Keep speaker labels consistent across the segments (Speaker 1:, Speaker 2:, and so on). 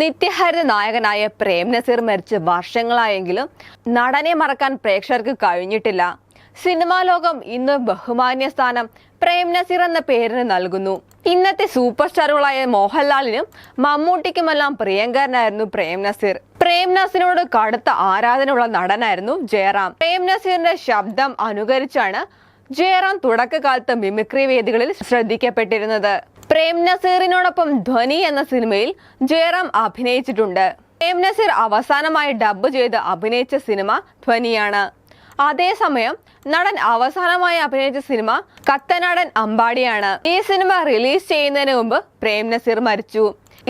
Speaker 1: നിത്യഹരിത നായകനായ പ്രേം നസീർ മരിച്ച് വർഷങ്ങളായെങ്കിലും നടനെ മറക്കാൻ പ്രേക്ഷകർക്ക് കഴിഞ്ഞിട്ടില്ല. സിനിമാ ലോകം ഇന്ന് ബഹുമാന്യ സ്ഥാനം പ്രേം നസീർ എന്ന പേരിന് നൽകുന്നു. ഇന്നത്തെ സൂപ്പർ സ്റ്റാറുകളായ മോഹൻലാലിനും മമ്മൂട്ടിക്കുമെല്ലാം പ്രിയങ്കരനായിരുന്നു പ്രേം നസീർ. പ്രേം നസീറിനോട് കടുത്ത ആരാധനയുള്ള നടനായിരുന്നു ജയറാം. പ്രേം നസീറിന്റെ ശബ്ദം അനുകരിച്ചാണ് ജയറാം തുടക്കകാലത്ത് മിമിക്രി വേദികളിൽ ശ്രദ്ധിക്കപ്പെട്ടിരുന്നത്. പ്രേം നസീറിനോടൊപ്പം ധ്വനി എന്ന സിനിമയിൽ ജയറാം അഭിനയിച്ചിട്ടുണ്ട്. പ്രേം നസീർ അവസാനമായി ഡബ് ചെയ്ത് അഭിനയിച്ച സിനിമ ധ്വനിയാണ് അതേസമയം നടൻ അവസാനമായി അഭിനയിച്ച സിനിമ കത്തനാടൻ അമ്പാടിയാണ്. ഈ സിനിമ റിലീസ് ചെയ്യുന്നതിന് മുമ്പ് പ്രേം നസീർ മരിച്ചു.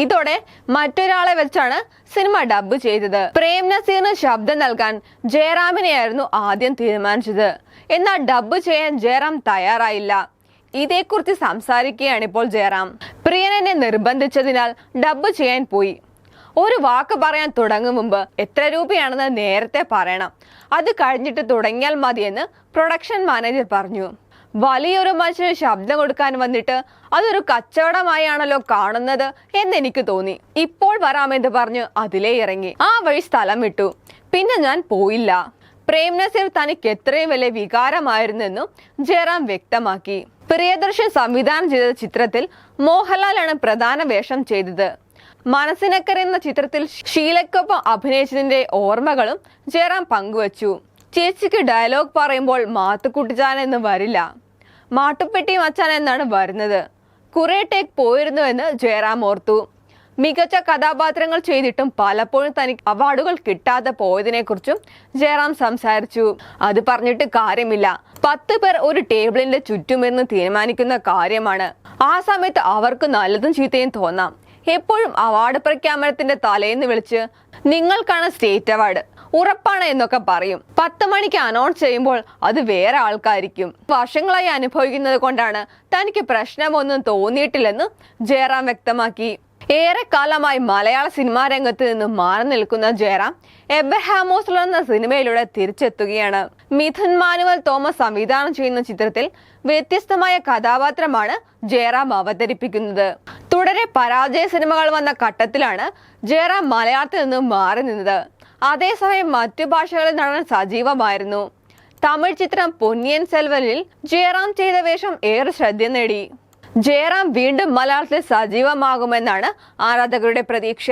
Speaker 1: ഇതോടെ മറ്റൊരാളെ വെച്ചാണ് സിനിമ ഡബ് ചെയ്തത്. പ്രേം നസീറിന് ശബ്ദം നൽകാൻ ജയറാമിനെയായിരുന്നു ആദ്യം തീരുമാനിച്ചത്. എന്നാൽ ഡബ് ചെയ്യാൻ ജയറാം തയ്യാറായില്ല. ഇതേക്കുറിച്ച് സംസാരിക്കുകയാണ് ഇപ്പോൾ ജയറാം. പ്രിയൻ എന്നെ നിർബന്ധിച്ചതിനാൽ ഡബ്ബ് ചെയ്യാൻ പോയി. ഒരു വാക്ക് പറയാൻ തുടങ്ങും മുമ്പ് എത്ര രൂപയാണെന്ന് നേരത്തെ പറയണം. അത് കഴിഞ്ഞിട്ട് തുടങ്ങിയാൽ മതിയെന്ന് പ്രൊഡക്ഷൻ മാനേജർ പറഞ്ഞു. വലിയൊരു മനുഷ്യന് ശബ്ദം കൊടുക്കാൻ വന്നിട്ട് അതൊരു കച്ചവടമായാണല്ലോ കാണുന്നത് എന്ന് എനിക്ക് തോന്നി. ഇപ്പോൾ വരാമെന്ന് പറഞ്ഞ് അതിലേ ഇറങ്ങി. ആ വഴി സ്ഥലം വിട്ടു. പിന്നെ ഞാൻ പോയില്ല. പ്രേംനസീർ തനിക്ക് എത്രയും വലിയ വികാരമായിരുന്നെന്നും ജയറാം വ്യക്തമാക്കി. പ്രിയദർശൻ സംവിധാനം ചെയ്ത ചിത്രത്തിൽ മോഹൻലാലാണ് പ്രധാന വേഷം ചെയ്തത്. മനസ്സിനക്കർ എന്ന ചിത്രത്തിൽ ഷീലയ്ക്കൊപ്പം അഭിനയിച്ചതിന്റെ ഓർമ്മകളും ജയറാം പങ്കുവച്ചു. ചേച്ചിക്ക് ഡയലോഗ് പറയുമ്പോൾ മാത്തുക്കുട്ടിച്ചാൻ എന്ന് വരില്ല. മാട്ടുപ്പെട്ടി മച്ചാൻ എന്നാണ് വരുന്നത്. കുറെ ടേക്ക് പോയിരുന്നുവെന്ന് ജയറാം ഓർത്തു. മികച്ച കഥാപാത്രങ്ങൾ ചെയ്തിട്ടും പലപ്പോഴും തനിക്ക് അവാർഡുകൾ കിട്ടാതെ പോയതിനെ കുറിച്ചും ജയറാം സംസാരിച്ചു. അത് പറഞ്ഞിട്ട് കാര്യമില്ല. പത്ത് പേർ ഒരു ടേബിളിന്റെ ചുറ്റുമെന്ന് തീരുമാനിക്കുന്ന കാര്യമാണ്. ആ സമയത്ത് അവർക്ക് നല്ലതും ചീത്തയും തോന്നാം. എപ്പോഴും അവാർഡ് പ്രഖ്യാപനത്തിന്റെ തലേന്ന് വിളിച്ച് നിങ്ങൾക്കാണ് സ്റ്റേറ്റ് അവാർഡ്. ഉറപ്പാണ് എന്നൊക്കെ പറയും. പത്ത് മണിക്ക് അനൗൺസ് ചെയ്യുമ്പോൾ അത് വേറെ ആൾക്കായിരിക്കും വർഷങ്ങളായി അനുഭവിക്കുന്നത് കൊണ്ടാണ് തനിക്ക് പ്രശ്നമൊന്നും തോന്നിയിട്ടില്ലെന്ന് ജയറാം വ്യക്തമാക്കി. ഏറെക്കാലമായി മലയാള സിനിമാ രംഗത്ത് നിന്ന് മാറി നിൽക്കുന്ന ജയറാം എബ്രഹാമോസ് എന്ന സിനിമയിലൂടെ തിരിച്ചെത്തുകയാണ്. മിഥുൻ മാനുവൽ തോമസ് സംവിധാനം ചെയ്യുന്ന ചിത്രത്തിൽ വ്യത്യസ്തമായ കഥാപാത്രമാണ് ജയറാം അവതരിപ്പിക്കുന്നത്. തുടരെ പരാജയ സിനിമകൾ വന്ന ഘട്ടത്തിലാണ് ജയറാം മലയാളത്തിൽ നിന്ന് മാറി നിന്നത്. അതേസമയം മറ്റു ഭാഷകളിൽ നടൻ സജീവമായിരുന്നു. തമിഴ് ചിത്രം പൊന്നിയൻ സെൽവനിൽ ജയറാം ചെയ്ത വേഷം ഏറെ ശ്രദ്ധ നേടി. ജയറാം വീണ്ടും മലയാളത്തിൽ സജീവമാകുമെന്നാണ് ആരാധകരുടെ പ്രതീക്ഷ.